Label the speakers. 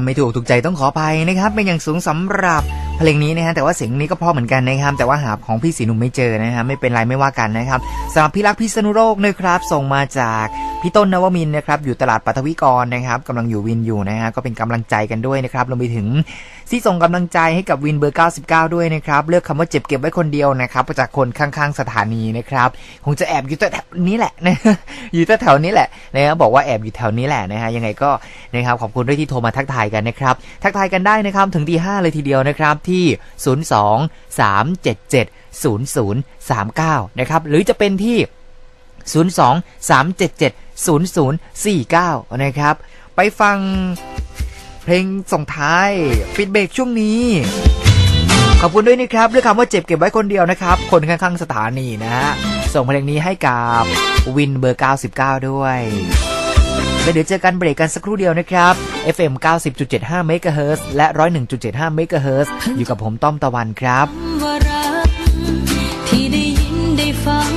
Speaker 1: ำไม่ถูกถูกใจต้องขอไปนะครับเป็นอย่างสูงสำหรับเพลงนี้นะฮะแต่ว่าเสียงนี้ก็พอเหมือนกันนะครับแต่ว่าหาของพี่สีหนุ่มไม่เจอนะฮะไม่เป็นไรไม่ว่ากันนะครับสำหรับพี่รักพี่สนุโรคนะครับส่งมาจาก พี่ต้นนวมินนะครับอยู่ตลาดปัทวิกรนะครับกำลังอยู่วินอยู่นะฮะก็เป็นกำลังใจกันด้วยนะครับรวมไปถึงที่ส่งกำลังใจให้กับวินเบอร์ 99 ด้วยนะครับเลือกคำว่าเจ็บเก็บไว้คนเดียวนะครับจากคนข้างๆสถานีนะครับคงจะแอบอยู่แถวนี้แหละนะอยู่แถวนี้แหละนะครับบอกว่าแอบอยู่แถวนี้แหละนะฮะยังไงก็นะครับขอบคุณด้วยที่โทรมาทักทายกันนะครับทักทายกันได้นะครับถึงที่5เลยทีเดียวนะครับที่ 02 377 0039 นะครับหรือจะเป็นที่ 02-377-0049 นะครับ ไปฟังเพลงส่งท้าย ปิดเบรกช่วงนี้ ขอบคุณด้วยนะครับเรื่องคำว่าเจ็บเก็บไว้คนเดียวนะครับ คนข้างๆสถานีนะฮะ ส่งเพลงนี้ให้กับวินเบอร์ 99 ด้วยแล้เดี๋ยวเจอกันเบรกกันสักครู่เดียวนะครับ FM 90.75 MHz และ 101.75 MHz อยู่กับผมต้อมตะวันครับ
Speaker 2: ว่ารักที่ได้ยินได้ฟัง